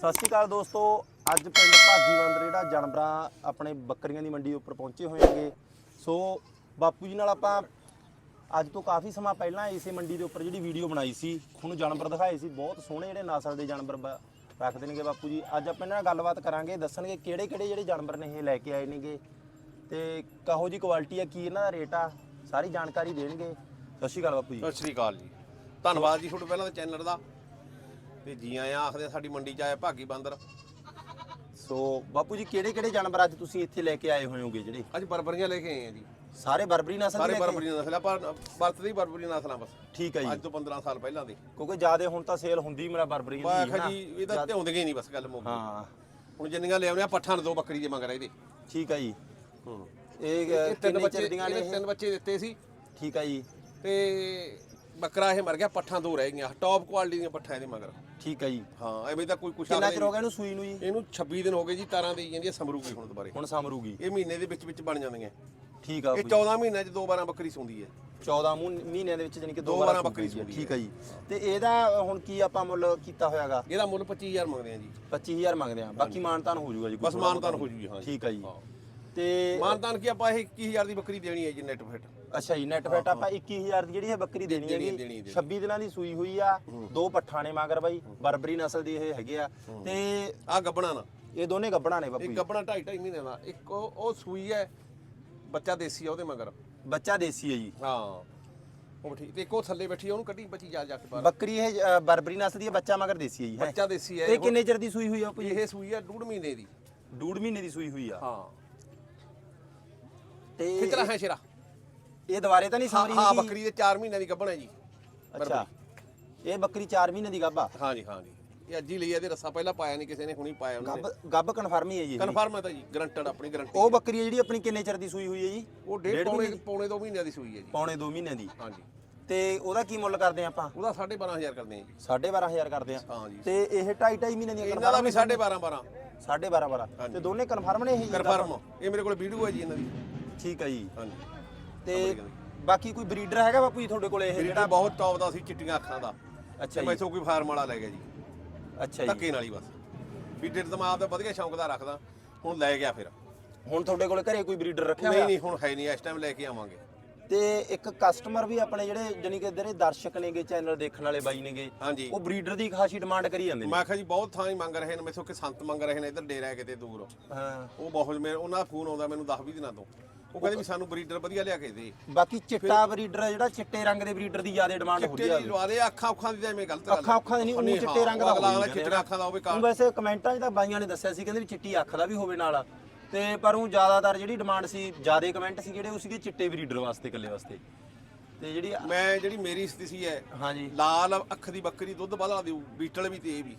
ਸਤਿ ਸ਼੍ਰੀ ਅਕਾਲ ਦੋਸਤੋ। ਅੱਜ ਪਿੰਡ ਭਾਗੀਵੰਦਰ ਜਿਹੜਾ ਜਾਨਵਰਾਂ ਆਪਣੇ ਬੱਕਰੀਆਂ ਦੀ ਮੰਡੀ ਉੱਪਰ ਪਹੁੰਚੇ ਹੋਏ ਹਾਂਗੇ। ਸੋ ਬਾਪੂ ਜੀ ਨਾਲ ਆਪਾਂ ਅੱਜ ਤੋਂ ਕਾਫੀ ਸਮਾਂ ਪਹਿਲਾਂ ਇਸੇ ਮੰਡੀ ਦੇ ਉੱਪਰ ਜਿਹੜੀ ਵੀਡੀਓ ਬਣਾਈ ਸੀ ਤੁਹਾਨੂੰ ਜਾਨਵਰ ਦਿਖਾਏ ਸੀ। ਬਹੁਤ ਸੋਹਣੇ ਜਿਹੜੇ ਨਸਲ ਦੇ ਜਾਨਵਰ ਬ- ਰੱਖਦੇ ਨੇਗੇ ਬਾਪੂ ਜੀ। ਅੱਜ ਆਪਾਂ ਇਹਨਾਂ ਨਾਲ ਗੱਲਬਾਤ ਕਰਾਂਗੇ, ਦੱਸਣਗੇ ਕਿਹੜੇ ਕਿਹੜੇ ਜਿਹੜੇ ਜਾਨਵਰ ਨੇ ਇਹ ਲੈ ਕੇ ਆਏ ਨੇਗੇ। ਤੇ ਕਹੋ ਜੀ ਕੁਆਲਿਟੀ ਆ, ਕੀ ਇਹਨਾਂ ਦਾ ਰੇਟ ਆ, ਸਾਰੀ ਜਾਣਕਾਰੀ ਦੇਣਗੇ। ਸਤਿ ਸ਼੍ਰੀ ਅਕਾਲ ਬਾਪੂ ਜੀ। ਸਤਿ ਸ਼੍ਰੀ ਅਕਾਲ ਜੀ। ਧੰਨਵਾਦ ਜੀ ਤੁਹਾਡੇ ਪਹਿਲਾਂ ਤਾਂ ਚੈਨਲ ਦਾ। ਤੇ ਜੀ ਆਇਆਂ ਆਖਦੇ ਆ ਸਾਡੀ ਮੰਡੀ 'ਚ ਆਇਆ ਭਾਗੀ ਬਾਂਦਰ। ਸੋ ਬਾਪੂ ਜੀ ਕਿਹੜੇ ਕਿਹੜੇ ਜਾਨਵਰ ਅੱਜ ਤੁਸੀਂ ਇੱਥੇ ਲੈ ਕੇ ਆਏ ਹੋਏ ਹੋਗੇ ਜਿਹੜੇ? ਅੱਜ ਬਰਬਰੀਆਂ ਲੈ ਕੇ ਆਏ ਆ ਜੀ। ਸਾਰੇ ਬਰਬਰੀ ਨਸਲ ਦੇ ਸਾਰੇ ਲੈ ਕੇ? ਬਰਬਰੀਆਂ ਨਸਲ ਆਪਾਂ ਵਰਤਦੇ ਹੀ ਬਰਬਰੀਆਂ ਨਸਲਾਂ ਬਸ। ਠੀਕ ਹੈ ਜੀ। ਅੱਜ ਤੋਂ 15 ਸਾਲ ਪਹਿਲਾਂ ਦੇ। ਕਿਉਂਕਿ ਜਿਆਦੇ ਹੁਣ ਤਾਂ ਸੇਲ ਹੁੰਦੀ ਮੇਰਾ ਬਰਬਰੀ ਮੈਂ ਦੀ ਆਖਿਆ ਹੈ ਜੀ ਇਹ ਤਾਂ ਧਿਆਉਂਦੀਆਂ ਹੀ ਨਹੀਂ ਬਸ ਗੱਲ ਮੁੱਕ ਗਈ। ਹਾਂ। ਹੁਣ ਜਿੰਨੀਆਂ ਲਿਆਉਣੇ ਆ ਪੱਠਾਂ ਨੇ ਦੋ ਬੱਕਰੀ ਦੇ ਮੰਗਰ ਇਹਦੇ। ਠੀਕ ਹੈ ਜੀ। ਹੂੰ। ਇਹ ਇਹ ਤਿੰਨ ਬੱਚੇ ਦੀਆਂ ਨੇ ਇਹ? ਤਿੰਨ ਬੱਚੇ ਦਿੱਤੇ ਸੀ। ਠੀਕ ਹੈ ਜੀ। ਤੇ ਬੱਕਰਾ ਇਹ ਮਰ ਗਿਆ ਪੱਠਾਂ ਦੋ ਰਹਿ ਗਈਆਂ ਟੌਪ ਕੁਆਲਿਟੀ ਦੀਆਂ ਪੱਠਾਂ ਇਹਦੇ ਮਗਰ। ਠੀਕ ਹੈ ਜੀ। ਹਾਂ ਐਵੇਂ ਤਾਂ ਕੋਈ ਕੁਛ ਕਿੰਨਾ ਚਿਰ ਹੋ ਗਿਆ ਇਹਨੂੰ ਸੂਈ ਨੂੰ ਜੀ? ਇਹਨੂੰ 26 ਦਿਨ ਹੋ ਗਏ ਜੀ ਤਾਰਾਂ ਦੇਈ ਜਾਂਦੀ ਸਮਰੂਗੀ ਹੁਣ ਦੁਬਾਰੇ। ਹੁਣ ਸਮਰੂਗੀ ਇਹ ਮਹੀਨੇ ਦੇ ਵਿੱਚ ਵਿੱਚ ਬਣ ਜਾਂਦੀਆਂ। ਠੀਕ ਆ ਇਹ 14 ਮਹੀਨਿਆਂ 'ਚ ਦੋ ਵਾਰਾਂ ਬੱਕਰੀ ਸੂੰਦੀ ਹੈ। 14 ਮੂੰਹ ਮਹੀਨਿਆਂ ਦੇ ਵਿੱਚ ਜਾਨੀ ਕਿ ਦੋ ਵਾਰ ਵਾਰਾਂ ਬੱਕਰੀ ਸੂਈ ਹੈ। ਠੀਕ ਹੈ। ਜੀ। ਤੇ ਇਹਦਾ ਹੁਣ ਕੀ ਆਪਾਂ ਮੁੱਲ ਕੀਤਾ ਹੋਇਆਗਾ? ਇਹਦਾ ਮੁੱਲ 25000 ਮੰਗਦੇ ਆ ਜੀ। 25000 ਮੰਗਦੇ ਆ ਬਾਕੀ ਮਾਨਤਾਨ ਹੋ ਜਾਊਗਾ ਜੀ ਬਸ ਮਾਨਤਾਨ। ਹੋ ਜੂਗੀ ਹਾਂ ਠੀਕ ਹੈ ਜੀ। ਹਾਂ। ਤੇ ਮਾਨਤਾਨ ਕੀ ਆਪਾਂ ਇਹ 21000 ਦੀ ਬੱਕਰੀ ਦੇਣੀ ਹੈ ਜੀ ਨੈਟ ਫਿੱਟ ਅੱਛਾ ਜੀ ਨੈਟ ਫੈਟ ਆਪਾਂ 21000 ਦੀ ਜਿਹੜੀ ਇਹ ਬੱਕਰੀ ਦੇਣੀ ਦੇਣੀ ਹੈ, ਦੇਣੀ ਹੈ, ਦੇਣੀ 26 ਦਿਨਾਂ ਦੀ ਸੂਈ ਹੋਈ ਆ ਦੋ ਪੱਠਾਂ ਨੇ ਮਗਰ ਬਾਈ ਬਰਬਰੀ ਨਸਲ ਦੀ ਇਹ ਹੈਗੇ ਆ। ਤੇ ਆ ਗੱਬਣਾ ਨਾ। ਇਹ ਦੋਨੇ ਗੱਬਣਾ ਨੇ ਬਾਪੂ ਇੱਕ ਜੀ। ਗੱਬਣਾ 2.5 2.5 ਮਹੀਨੇ ਦਾ। ਇੱਕ ਉਹ ਉਹ ਸੂਈ ਹੈ ਬੱਚਾ ਦੇਸੀ ਆ ਉਹਦੇ ਮਗਰ। ਬੱਚਾ ਦੇਸੀ ਹੈ ਜੀ। ਹਾਂ ਉਹ ਠੀਕ। ਤੇ ਇੱਕ ਉਹ ਥੱਲੇ ਬੈਠੀ ਆ, ਉਹਨੂੰ ਕੱਢੀ ਬੱਚੀ ਜਾ ਜਾ ਕੇ ਬਾਹਰ। ਬੱਕਰੀ ਇਹ ਅ, ਬਰਬਰੀ ਨਸਲ ਦੀ ਹੈ ਬੱਚਾ ਮਗਰ ਦੇਸੀ ਹੈ ਜੀ ਹੈਂ। ਬੱਚਾ ਦੇਸੀ ਹੈ ਇਹ ਕਿੰਨੇ ਚਿਰ ਦੀ ਸੂਈ ਹੋਈ ਆ ਬਾਪੂ ਜੀ ਇਹ ਸੂਈ ਹੈ ਡੂਢ ਮਹੀਨੇ ਦੀ। ਡੂਢ ਮਹੀਨੇ ਦੀ ਸੂਈ ਹੋਈ ਆ। ਹਾਂ। ਤੇ ਕਿਤਰਾ ਹੈ ਸ਼ੇਰਾ? ਇਹ ਦੁਬਾਰੇ ਤਾਂ ਨਹੀਂ ਸਮਰੀ ਹਾਂ ਹੈਗੀ? ਬੱਕਰੀ ਦੇ 4 ਮਹੀਨਿਆਂ ਦੀ ਗੱਬਣਾ ਜੀ। ਅੱਛਾ। ਇਹ ਬੱਕਰੀ 4 ਮਹੀਨੇ ਦੀ ਗੱਭਾ ਹਾਂ ਜੀ ਹਾਂ ਜੀ। ਇਹ ਅੱਜ ਹੀ ਲਈ ਇਹਦੇ ਰੱਸਾ ਪਹਿਲਾਂ ਪਾਇਆ ਨਹੀਂ ਕਿਸੇ ਨੇ ਹੁਣੀ ਪਾਇਆ ਉਹਨਾਂ। ਨੇ ਗੱਭ ਗੱਭ ਕਨਫਰਮ ਹੀ ਹੈ ਜੀ। ਕਨਫਰਮ ਹੈ ਤਾਂ ਜੀ ਗਰੰਟਡ ਆਪਣੀ ਗਰੰਟੀ ਉਹ ਬੱਕਰੀ ਹੈ ਜਿਹੜੀ ਆਪਣੀ ਕਿੰਨੇ ਚਿਰ ਦੀ ਸੂਈ ਹੋਈ ਹੈ ਜੀ? ਉਹ ਡੇਢ ਪੌਣੇ ਪੌਣੇ 2 ਮਹੀਨਿਆਂ ਦੀ ਸੂਈ ਹੈ ਜੀ। ਪੌਣੇ 2 ਮਹੀਨਿਆਂ ਦੀ। ਹਾਂ ਜੀ। ਤੇ ਉਹਦਾ ਕੀ ਮੁੱਲ ਕਰਦੇ ਆ ਆਪਾਂ? ਉਹਦਾ 12500 ਕਰਦੇ ਆ ਜੀ। 12500 ਕਰਦੇ ਆ ਹਾਂ ਜੀ। ਤੇ ਇਹ 2.5 2.5 ਮਹੀਨੇ ਦੀਆਂ ਇਹਨਾਂ ਦਾ ਵੀ 12.5 12 12.5 12 ਤੇ ਦੋਨੇ ਕਨਫਰਮ ਨੇ ਇਹ ਜੀ? ਕਨਫਰਮ ਇਹ ਮੇਰੇ ਕੋਲ ਵੀਡੀਓ ਹੈ ਜੀ ਇਹਨਾਂ ਦੀ। ਠੀਕ ਹੈ ਜੀ। ਹਾਂਜੀ। ਤੇ ਬਾਕੀ ਕੋਈ ਬਰੀਡਰ ਹੈਗਾ ਬਾਪੂ ਜੀ ਤੁਹਾਡੇ ਕੋਲ ਇਹ ਜਿਹੜਾ? ਬਹੁਤ ਟੌਪ ਦਾ ਸੀ ਚਿੱਟੀਆਂ ਅੱਖਾਂ ਦਾ। ਅੱਛਾ ਤੇ ਜੀ। ਮੈਥੋਂ ਕੋਈ ਫਾਰਮ ਵਾਲਾ ਲੈ ਗਿਆ ਜੀ। ਅੱਛਾ ਜੀ। ਧੱਕੇ ਨਾਲ ਹੀ ਬਸ। ਵੀ ਡੇਟ ਮੈਂ ਆਪਦਾ ਵਧੀਆ ਸ਼ੌਂਕ ਦਾ ਰੱਖਦਾ। ਹੁਣ ਲੈ ਗਿਆ ਫਿਰ। ਹੁਣ ਤੁਹਾਡੇ ਕੋਲ ਘਰੇ ਕੋਈ ਬਰੀਡਰ ਰੱਖਿਆ ਨਹੀਂ ਹੋਇਆ? ਨਹੀਂ ਹੁਣ ਹੈ ਨਹੀਂ। ਇਸ ਟਾਈਮ ਲੈ ਕੇ ਆਵਾਂਗੇ। ਤੇ ਇੱਕ ਕਸਟਮਰ ਵੀ ਆਪਣੇ ਜਿਹੜੇ ਜਾਨੀ ਕਿ ਜਿਹੜੇ ਦਰਸ਼ਕ ਨੇਗੇ ਚੈਨਲ ਦੇਖਣ ਵਾਲੇ ਬਾਈ ਨੇਗੇ ਹਾਂਜੀ। ਉਹ ਬਰੀਡਰ ਦੀ ਖਾਸੀ ਡਿਮਾਂਡ ਕਰੀ ਜਾਂਦੇ ਨੇ। ਮੈਂ ਕਿਹਾ ਜੀ ਬਹੁਤ ਥਾਂ ਹੀ ਮੰਗ ਰਹੇ ਨੇ। ਮੈਥੋਂ ਕਿ ਸੰਤ ਮੰਗ ਰਹੇ ਨੇ। ਇੱਧਰ ਡੇਰਾ ਕਿਤੇ ਦੂਰ। ਹਾਂ। ਉਹ ਬਹੁਤ ਮੇਰੇ ਉਹਨਾਂ ਦਾ ਫੋਨ ਆਉਂਦਾ ਮੈਨੂੰ 10 20 ਦਿਨਾਂ ਤੋਂ। ਉਹ ਕਹਿੰਦੇ ਵੀ ਸਾਨੂੰ ਬਰੀਡਰ ਵਧੀਆ ਲਿਆ ਕੇ ਦੇ। ਬਾਕੀ ਚਿੱਟਾ ਬਰੀਡਰ ਜਿਹੜਾ ਚਿੱਟੇ ਰੰਗ ਦੇ ਬਰੀਡਰ ਦੀ ਜ਼ਿਆਦਾ ਡਿਮਾਂਡ ਹੁੰਦੀ ਚਿੱਟੇ ਦੀ ਲਵਾ ਦੇ ਅੱਖਾਂ ਅੱਖਾਂ ਦੀ ਤਾਂ ਐਵੇਂ ਗਲਤ ਗੱਲ ਅੱਖਾਂ ਅੱਖਾਂ ਦੀ ਨਹੀਂ ਉਹ ਚਿੱਟੇ ਰੰਗ ਦਾ ਹੋਵੇ ਕਹਿੰਦਾ ਚਿੱਟੇ ਅੱਖਾਂ ਦਾ ਹੋਵੇ ਕਾਰ ਵੈਸੇ ਕਮੈਂਟਾਂ 'ਚ ਤਾਂ ਬਾਈਆਂ ਨੇ ਦੱਸਿਆ ਸੀ ਕਹਿੰਦੇ ਵੀ ਚਿੱਟੀ ਅੱਖ ਦਾ ਵੀ ਹੋਵੇ ਨਾਲ। ਤੇ ਪਰ ਉਹ ਜ਼ਿਆਦਾਤਰ ਜਿਹੜੀ ਡਿਮਾਂਡ ਸੀ ਜ਼ਿਆਦੇ ਕਮੈਂਟ ਸੀ ਜਿਹੜੇ ਉਹ ਸੀਗੇ ਚਿੱਟੇ ਬਰੀਡਰ ਵਾਸਤੇ ਇਕੱਲੇ ਵਾਸਤੇ। ਤੇ ਜਿਹੜੀ ਮੈਂ ਜਿਹੜੀ ਮੇਰੀ ਸਥਿਤੀ ਹੈ ਹਾਂਜੀ। ਲਾਲ ਅੱਖ ਦੀ ਬੱਕਰੀ ਦੁੱਧ ਵਧਾ ਦਿਓ ਬੀਟਲ ਵੀ ਤੇ ਇਹ ਵੀ।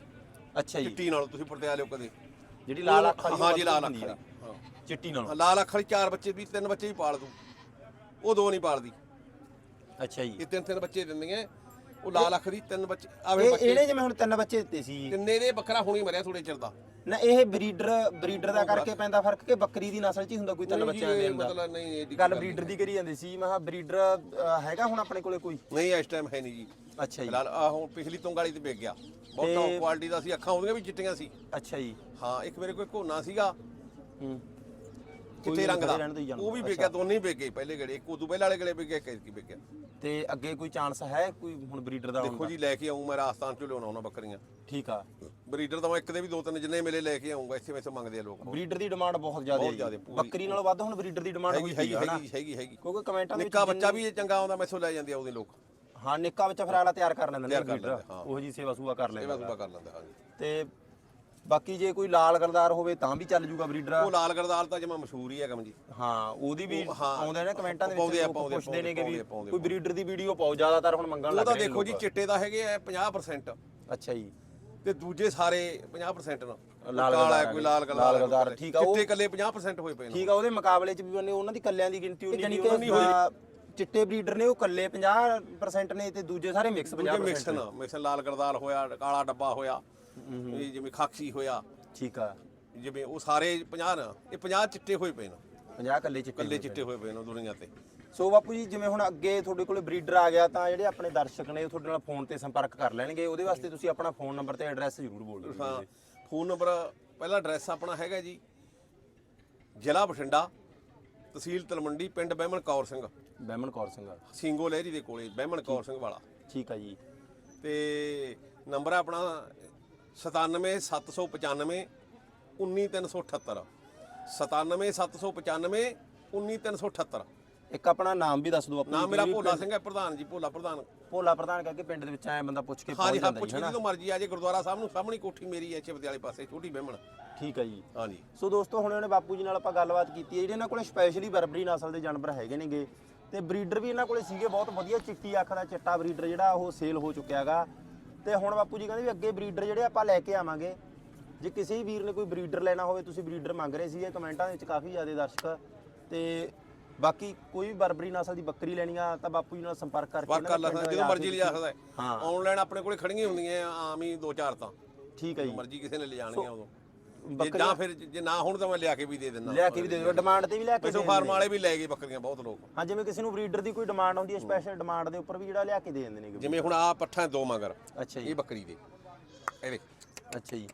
ਅੱਛਾ ਜੀ। ਚਿੱਟੀ ਨਾਲ ਤੁਸੀਂ ਪਰਤੇ ਲਿਓ ਕਦੇ। ਜਿਹੜੀ ਲਾਲ ਅੱਖ ਵਾਲੀ ਹਾਂ ਜੀ ਲਾਲ ਅੱਖ ਵਾਲੀ। ਹਾਂ ਚਿੱਟੀ ਨਾਲ। ਲਾਲ ਅੱਖ ਵਾਲੀ ਚਾਰ ਬੱਚੇ ਵੀ ਤਿੰਨ ਬੱਚੇ ਵੀ ਪਾਲ ਦੂ। ਉਹ ਦੋ ਨਹੀਂ ਪਾਲਦੀ। ਅੱਛਾ ਜੀ। ਇਹ ਤਿੰਨ ਤਿੰਨ ਬੱਚੇ ਦਿੰਦੀਆਂ। ਉਹ ਲਾਲ ਅੱਖ ਦੀ ਤਿੰਨ ਬੱਚੇ ਆਵੇ ਇਹ ਬੱਚੇ। ਇਹਨੇ ਜਿਵੇਂ ਹੁਣ ਤਿੰਨ ਬੱਚੇ ਦਿੱਤੇ ਸੀ। ਤਿੰਨੇ ਦੇ ਬੱਕਰਾ ਹੁਣੀ ਮਰਿਆ ਥੋੜੇ ਚਿਰ ਦਾ। ਨਾ ਇਹ ਬਰੀਡਰ ਬਰੀਡਰ ਦਾ ਕਰਕੇ ਪੈਂਦਾ ਫ਼ਰਕ ਕਿ ਬੱਕਰੀ ਦੀ ਨਸਲ 'ਚ ਹੀ ਹੁੰਦਾ ਕੋਈ ਤਿੰਨ ਨਹੀਂ ਜੀ, ਬੱਚਿਆਂ ਦੇ ਇਹ ਹੁੰਦਾ ਮਤਲਬ ਨਹੀਂ ਇਹ ਗੱਲ ਬਰੀਡਰ ਦੀ ਕਰੀ ਜਾਂਦੀ ਸੀ। ਮੈਂ ਕਿਹਾ ਬਰੀਡਰ ਹੈਗਾ ਹੁਣ ਆਪਣੇ ਕੋਲੇ ਕੋਈ? ਨਹੀਂ ਇਸ ਟਾਈਮ ਹੈ ਨਹੀਂ ਜੀ। ਅੱਛਾ ਜੀ। ਫਿਲਹਾਲ ਆ ਹੁਣ ਪਿਛਲੀ ਤੋਂ ਗਾਲੀ ਤੇ ਵਿਕ ਗਿਆ। ਬਹੁਤ ਟੌਪ ਕੁਆਲਿਟੀ ਦਾ ਸੀ ਅੱਖਾਂ ਉਹਦੀਆਂ ਵੀ ਚਿੱਟੀਆਂ ਸੀ। ਅੱਛਾ ਜੀ। ਹਾਂ ਇੱਕ ਮੇਰੇ ਕੋਲ ਘੋਨਾ ਸੀਗਾ। ਹੂੰ। ਚਿੱਟੇ ਰੰਗ ਦਾ। ਉਹ ਵੀ ਵਿਕ ਗਿਆ ਦੋਨੇ ਹੀ ਵਿਕ ਪਹਿਲੇ ਗੜੇ ਇੱਕ ਉਦੋਂ ਪਹਿਲੇ ਵਾਲੇ ਗੜੇ ਵਿਕ ਗਿਆ ਇੱਕ ਕੀ ਵਿਕ ਗਿਆ ਤੇ ਅੱਗੇ ਕੋਈ ਚਾਂਸ ਹੈ ਕੋਈ ਹੁਣ ਬਰੀਡਰ ਦਾ ਦੇਖੋ ਜੀ ਲੈ ਕੇ ਆਉਂ ਮੈਂ ਰਾਜਸਥਾਨ ਚੋਂ ਲਿਆਉਣਾ ਉਹਨਾਂ ਬੱਕਰੀਆਂ। ਠੀਕ ਆ। ਬਰੀਡਰ ਤਾਂ ਮੈਂ ਇੱਕ ਦੇ ਵੀ ਦੋ ਤਿੰਨ ਜਿੰਨੇ ਮਿਲੇ ਲੈ ਕੇ ਆਉਂਗਾ ਇੱਥੇ ਮੈਥੋਂ ਮੰਗਦੇ ਆ ਲੋਕ। ਬਰੀਡਰ ਦੀ ਡਿਮਾਂਡ ਬਹੁਤ ਜ਼ਿਆਦਾ ਹੈ। ਬੱਕਰੀ ਨਾਲੋਂ ਵੱਧ ਹੁਣ ਬਰੀਡਰ ਦੀ ਡਿਮਾਂਡ ਹੋਈ ਹੈਗੀ ਹੈਗੀ ਹੈਗੀ ਹੈਗੀ। ਕਿਉਂਕਿ ਕਮੈਂਟਾਂ ਦੇ ਵਿੱਚ ਨਿੱਕਾ ਬੱਚਾ ਵੀ ਇਹ ਚੰਗਾ ਆਉਂਦਾ ਮੈਥੋਂ ਲੈ ਜਾਂਦੇ ਆ ਉਹਦੇ ਲੋਕ। ਹਾਂ ਨਿੱਕਾ ਬੱਚਾ ਫਿਰ ਤਿਆਰ ਕਰ ਲੈਂਦੇ ਨੇ ਬਰੀਡਰ। ਉਹ ਜੀ ਸੇਵਾ ਸੂਆ ਕਰ ਲੈਂਦਾ ਬਸ ਕਰ ਲੈਂਦਾ ਹਾਂਜੀ। ਤੇ ਬਾਕੀ ਜੇ ਕੋਈ ਲਾਲ ਗਲਦਾਰ ਹੋਵੇ ਤਾਂ ਵੀ ਚੱਲ ਜੂਗਾ ਬਰੀਡਰ। ਉਹ ਲਾਲ ਗਰਦਾਲ ਤਾਂ ਜਮਾ ਮਸ਼ਹੂਰ ਹੀ ਹੈ ਕੰਮ ਜੀ ਹਾਂ ਉਹਦੀ ਵੀ। ਆਉਂਦੇ ਨੇ ਕਮੈਂਟਾਂ ਦੇ ਵਿੱਚ ਲੋਕ ਪੁੱਛਦੇ ਨੇ ਕਿ ਵੀ। ਕੋਈ ਬਰੀਡਰ ਦੀ ਵੀਡੀਓ ਪਾਓ ਜ਼ਿਆਦਾਤਰ ਹੁਣ ਮੰਗਣ ਲੱਗ ਰਹੇ ਨੇ ਦੇਖੋ ਜੀ। ਚਿੱਟੇ ਦਾ ਹੈਗੇ ਆ 50% ਅੱਛਾ ਜੀ। ਤੇ ਦੂਜੇ ਸਾਰੇ 50% ਨਾ। ਲਾਲ ਕਾਲਾ ਕੋਈ ਲਾਲ ਗਲਦਾਰ ਗਲਦਾਰ, ਠੀਕ ਆ, ਉਹ- ਚਿੱਟੇ ਕੱਲੇ 50% ਹੋਏ ਪਏ ਨੇ। ਠੀਕ ਆ ਉਹਦੇ ਮੁਕਾਬਲੇ ਚ ਵੀ ਉਹਨੇ ਉਹਨਾਂ ਦੀ ਕੱਲਿਆਂ ਦੀ ਗਿਣਤੀ ਉਨੀ ਨਹੀਂ ਹੋਈ। ਚਿੱਟੇ ਬਰੀਡਰ ਨੇ ਉਹ ਕੱਲੇ 50% ਨੇ ਤੇ ਦੂਜੇ ਸਾਰੇ ਮਿਕਸ ਦੂਜੇ 50% ਮਿਕਸ ਨਾ। ਮਿਕਸ ਲਾਲ ਗਰਦਾਲ ਹੋਇਆ ਕਾਲਾ ਡੱਬਾ ਹੋਇਆ। ਇਹ ਜਿਵੇਂ ਖਾਕਸੀ ਹੋਇਆ। ਠੀਕ ਆ। ਜਿਵੇਂ ਉਹ ਸਾਰੇ 50 ਨਾ ਇਹ 50 ਚਿੱਟੇ ਹੋਏ ਪਏ ਨੇ। 50 ਕੱਲੇ ਚਿੱਟੇ ਕੱਲੇ ਚਿੱਟੇ ਹੋਏ ਪਏ ਨੇ ਦੁਨੀਆ ਤੇ। ਸੋ ਬਾਪੂ ਜੀ ਜਿਵੇਂ ਹੁਣ ਅੱਗੇ ਤੁਹਾਡੇ ਕੋਲੇ ਬਰੀਡਰ ਆ ਗਿਆ ਤਾਂ ਜਿਹੜੇ ਆਪਣੇ ਦਰਸ਼ਕ ਨੇ ਉਹ ਤੁਹਾਡੇ ਨਾਲ ਫੋਨ ਤੇ ਸੰਪਰਕ ਕਰ ਲੈਣਗੇ। ਉਹਦੇ ਵਾਸਤੇ ਤੁਸੀਂ ਆਪਣਾ ਫੋਨ ਨੰਬਰ ਤੇ ਐਡਰੈਸ ਜ਼ਰੂਰ ਬੋਲ ਦਿਓ ਹਾਂ ਫੋਨ ਨੰਬਰ ਪਹਿਲਾ ਐਡਰੈਸ ਆਪਣਾ ਹੈਗਾ ਜੀ ਜ਼ਿਲ੍ਹਾ ਬਠਿੰਡਾ ਤਹਿਸੀਲ ਤਲਮੰਡੀ ਪਿੰਡ ਬਹਿਮਣ ਕੌਰ ਸਿੰਘ। ਬਹਿਮਨ ਕੌਰ ਸਿੰਘ। ਸਿੰਗੋ ਲਹਿਰੀ ਦੇ ਕੋਲੇ ਬਹਿਮਣ ਕੌਰ ਸਿੰਘ ਵਾਲਾ। ਠੀਕ ਆ ਜੀ। ਤੇ ਨੰਬਰ ਆਪਣਾ 97795 19378 97795 19378 ਇੱਕ ਆਪਣਾ ਨਾਮ ਵੀ ਦੱਸ ਦਿਓ ਆਪਣਾ ਨਾਮ ਮੇਰਾ ਭੋਲਾ ਸਿੰਘ ਹੈ ਪ੍ਰਧਾਨ ਜੀ ਭੋਲਾ ਪ੍ਰਧਾਨ। ਭੋਲਾ ਪ੍ਰਧਾਨ ਕਰਕੇ ਪਿੰਡ ਦੇ ਵਿੱਚ ਆਇਆ ਬੰਦਾ ਪੁੱਛ ਕੇ ਹਾਂ ਪਹੁੰਚ ਹਾਂ ਜਾਂਦਾ ਜੀ ਹਨਾ? ਜਦੋਂ ਮਰਜ਼ੀ ਆ ਜੇ ਗੁਰਦੁਆਰਾ ਸਾਹਿਬ ਨੂੰ ਸਾਹਮਣੀ ਕੋਠੀ ਮੇਰੀ ਹੈ ਚਿਪਦੇ ਵਾਲੇ ਪਾਸੇ ਛੋਟੀ ਬਹਿਮਣ। ਠੀਕ ਆ ਜੀ। ਹਾਂ ਜੀ ਸੋ ਦੋਸਤੋ ਹੁਣ ਇਹਨੇ ਬਾਪੂ ਜੀ ਨਾਲ ਆਪਾਂ ਗੱਲਬਾਤ ਕੀਤੀ ਹੈ ਜਿਹੜੇ ਇਹਨਾਂ ਕੋਲੇ ਸਪੈਸ਼ਲੀ ਬਰਬਰੀ ਨਸਲ ਦੇ ਜਾਨਵਰ ਹੈਗੇ ਨੇਗੇ ਤੇ ਬਰੀਡਰ ਵੀ ਇਹਨਾਂ ਕੋਲੇ ਸੀਗੇ ਬਹੁਤ ਵਧੀਆ ਚਿੱਟੀ ਅੱਖ ਦਾ ਚਿੱਟਾ ਬਰੀਡਰ ਜਿਹੜਾ ਉਹ ਸੇਲ ਹੋ ਚੁੱਕਿਆਗਾ ਤੇ ਹੁਣ ਬਾਪੂ ਜੀ ਕਹਿੰਦੇ ਵੀ ਅੱਗੇ ਬਰੀਡਰ ਜਿਹੜੇ ਆਪਾਂ ਲੈ ਕੇ ਆਵਾਂਗੇ। ਜੇ ਕਿਸੇ ਵੀ ਵੀਰ ਨੇ ਕੋਈ ਬਰੀਡਰ ਲੈਣਾ ਹੋਵੇ ਤੁਸੀਂ ਬਰੀਡਰ ਮੰਗ ਰਹੇ ਸੀਗੇ ਕਮੈਂਟਾਂ ਦੇ ਵਿੱਚ ਕਾਫੀ ਜ਼ਿਆਦਾ ਦਰਸ਼ਕ। ਤੇ ਬਾਕੀ ਕੋਈ ਵੀ ਬਰਬਰੀ ਨਸਲ ਦੀ ਬੱਕਰੀ ਲੈਣੀ ਆ ਤਾਂ ਬਾਪੂ ਜੀ ਨਾਲ ਸੰਪਰਕ ਕਰਕੇ ਕਰ ਜਦੋਂ ਮਰਜ਼ੀ ਲਿਜਾ ਸਕਦਾ ਹੈ। ਆਨਲਾਈਨ ਆਪਣੇ ਕੋਲੇ ਖੜੀਆਂ ਹੁੰਦੀਆਂ ਆ, ਆਮ ਹੀ ਦੋ ਚਾਰ ਤਾਂ। ਠੀਕ ਹੈ ਜੀ। ਮਰਜ਼ੀ ਕਿਸੇ ਨੇ ਲਿਜਾਣੀਆਂ ਉਦੋਂ। ਜੇ ਬੱਕਰੀਆਂ- ਜਾਂ ਫਿਰ ਜੇ ਨਾ ਹੁਣ ਤਾਂ ਮੈਂ ਲਿਆ ਕੇ ਵੀ ਦੇ ਦਿੰਦਾ ਲਿਆ ਕੇ ਵੀ ਦੇ ਦਿਓ। ਡਿਮਾਂਡ ਤੇ ਵੀ ਲਿਆ ਕੇ ਦੇ ਫਾਰਮ। ਵਾਲੇ ਵੀ ਲੈ ਗਏ ਬੱਕਰੀਆਂ ਬਹੁਤ ਲੋਕ। ਹਾਂ ਜਿਵੇਂ ਕਿਸੇ ਨੂੰ ਬਰੀਡਰ ਦੀ ਕੋਈ ਡਿਮਾਂਡ ਆਉਂਦੀ ਹੈ ਸਪੈਸ਼ਲ ਡਿਮਾਂਡ ਦੇ ਉੱਪਰ ਵੀ ਜਿਹੜਾ ਲਿਆ ਕੇ ਦੇ ਦਿੰਦੇ ਨੇ ਜਿਵੇਂ ਹੁਣ ਆ ਪੱਠਾਂ ਦੋ ਮਗਰ ਅੱਛਾ ਜੀ। ਇਹ ਬੱਕਰੀ ਦੇ। ਇਹ ਦੇਖ ਅੱਛਾ ਜੀ।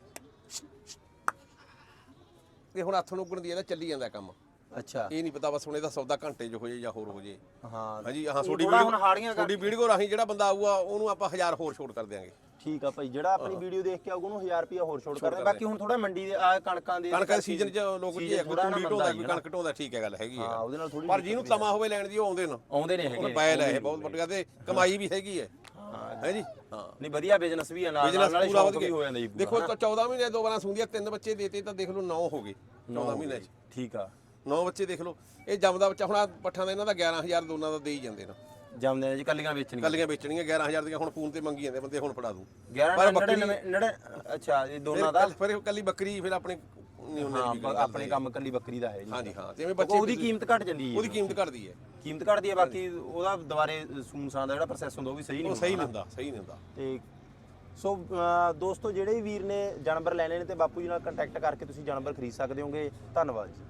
ਇਹ ਹੁਣ ਹੱਥ ਨੂੰ ਉੱਗਣ ਦੀ ਇਹਦਾ ਚੱਲੀ ਜਾਂਦਾ ਕੰਮ। ਅੱਛਾ। ਇਹ ਨਹੀਂ ਪਤਾ ਬਸ ਹੁਣ ਇਹਦਾ ਸੌਦਾ ਘੰਟੇ 'ਚ ਹੋ ਜੇ ਜਾਂ ਹੋਰ ਹੋ ਜੇ ਹਾਂ। ਹਾਂਜੀ ਹਾਂ ਤੁਹਾਡੀ ਥੋੜ੍ਹਾ ਵੀਡੀਓ ਹੁਣ ਹਾੜੀਆਂ ਕਰ- ਤੁਹਾਡੀ ਵੀਡੀਓ ਰਾਹੀਂ ਜਿਹੜਾ ਬੰਦਾ ਆਊਗਾ ਉਹਨੂੰ ਆਪਾਂ 1000 ਹੋਰ ਛੋਟ ਕਰ ਦਿਆਂਗੇ। ਠੀਕ ਆ ਭਾਈ ਜਿਹੜਾ ਆਪਣੀ ਵੀਡੀਓ ਦੇਖ ਕੇ ਆਊਗਾ ਉਹਨੂੰ 1000 ਰੁਪਏ ਹੋਰ ਛੋੜ ਕਰਦੇ ਬਾਕੀ ਹੁਣ ਥੋੜਾ ਮੰਡੀ ਦੇ ਆ ਕਣਕਾਂ ਦੇ ਕਣਕ ਦੇ ਸੀਜ਼ਨ 'ਚ ਲੋਕ ਜੀ ਟੂੜੀ ਮੰਦਾ ਢੋਂਦਾ ਕੋਈ। ਕਣਕ ਢੋਂਦਾ ਠੀਕ ਹੈ ਗੱਲ ਹੈਗੀ ਹਾਂ ਹੈ ਉਹਦੇ ਨਾਲ ਥੋੜੀ ਪਰ ਜਿਹਨੂੰ ਤਮਾ ਹੋਵੇ ਲੈਣ ਦੀ ਉਹ ਆਉਂਦੇ ਨਾ। ਆਉਂਦੇ ਨੇ ਹੈਗੇ ਪਾਇਲ ਹੈ ਇਹ ਬਹੁਤ ਵੱਡੀਆਂ ਤੇ ਕਮਾਈ ਵੀ ਹੈਗੀ ਹੈ। ਹਾਂ। ਜੀ? ਹਾਂ। ਨਹੀਂ ਵਧੀਆ ਬਿਜ਼ਨਸ ਵੀ ਹੈ ਨਾਲ ਬਿਜ਼ਨਸ ਨਾਲੇ ਪੂਰਾ ਸ਼ੌਕ ਵਧ ਵੀ ਹੋ ਜਾਂਦਾ ਜੀ ਦੇਖੋ ਤਾਂ 14 ਮਹੀਨੇ ਦੋ ਵਾਰਾਂ ਸੁੰਦੀਆਂ ਤਿੰਨ ਬੱਚੇ ਦੇਤੇ ਤਾਂ ਦੇਖ ਲਓ 9 ਹੋ ਗਏ 14 ਮਹੀਨੇ 'ਚ। ਠੀਕ ਆ। 9 ਬੱਚੇ ਦੇਖ ਲਓ। ਇਹ ਜੰਮਦਾ ਬੱਚਾ ਹੁਣ ਆਹ ਪੱਠਾਂ ਦਾ ਇਹਨਾਂ ਦਾ 11000 ਦੋਨਾਂ ਦਾ ਦੇ ਹੀ ਜਾਂਦੇ ਨੇ। ਜੰਮਦੇ ਨੇ ਜੀ ਕੱਲੀਆਂ ਵੇਚਣੀਆਂ। ਕੱਲੀਆਂ ਵੇਚਣੀਆਂ 11000 ਦੀਆਂ ਹੁਣ ਫੋਨ ਤੇ ਮੰਗੀ ਜਾਂਦੇ ਬੰਦੇ ਹੁਣ ਫੜਾ ਦੂੰ 11 ਪਰ ਨੜੇ ਬੱਕਰੀ- ਨੜੇ ਅੱਛਾ ਇਹ ਦੋਨਾਂ ਦਾ? ਫਿਰ ਕੱਲੀ ਬੱਕਰੀ ਫਿਰ ਆਪਣੇ ਨਹੀਂ ਹੁੰਦੇ ਹਾਂ ਆਪਣੇ ਕੰਮ ਕੱਲੀ ਬੱਕਰੀ ਦਾ ਹੈ ਜੀ। ਹਾਂਜੀ ਹਾਂ ਜਿਵੇਂ ਬੱਚੇ ਉਹਦੀ ਕੀਮਤ ਘਟ ਜਾਂਦੀ ਹੈ। ਉਹਦੀ ਕੀਮਤ ਘਟਦੀ ਹੈ। ਕੀਮਤ ਘਟਦੀ ਹੈ ਬਾਕੀ ਉਹਦਾ ਦੁਬਾਰੇ ਸੂਨਸਾਨ ਦਾ ਜਿਹੜਾ ਪ੍ਰੋਸੈਸ ਹੁੰਦਾ ਉਹ ਵੀ ਸਹੀ ਨਹੀਂ ਉਹ ਸਹੀ ਨਹੀਂ ਹੁੰਦਾ ਸਹੀ ਨਹੀਂ ਹੁੰਦਾ। ਤੇ ਸੋ ਅਹ, ਦੋਸਤੋ ਜਿਹੜੇ ਵੀ ਵੀਰ ਨੇ ਜਾਨਵਰ ਲੈਣੇ ਨੇ ਤੇ ਬਾਪੂ ਜੀ ਨਾਲ ਕੰਟੈਕਟ ਕਰਕੇ ਤੁਸੀਂ ਜਾਨਵਰ ਖਰੀਦ ਸਕਦੇ ਹੋਗੇ। ਧੰਨਵਾਦ ਜੀ।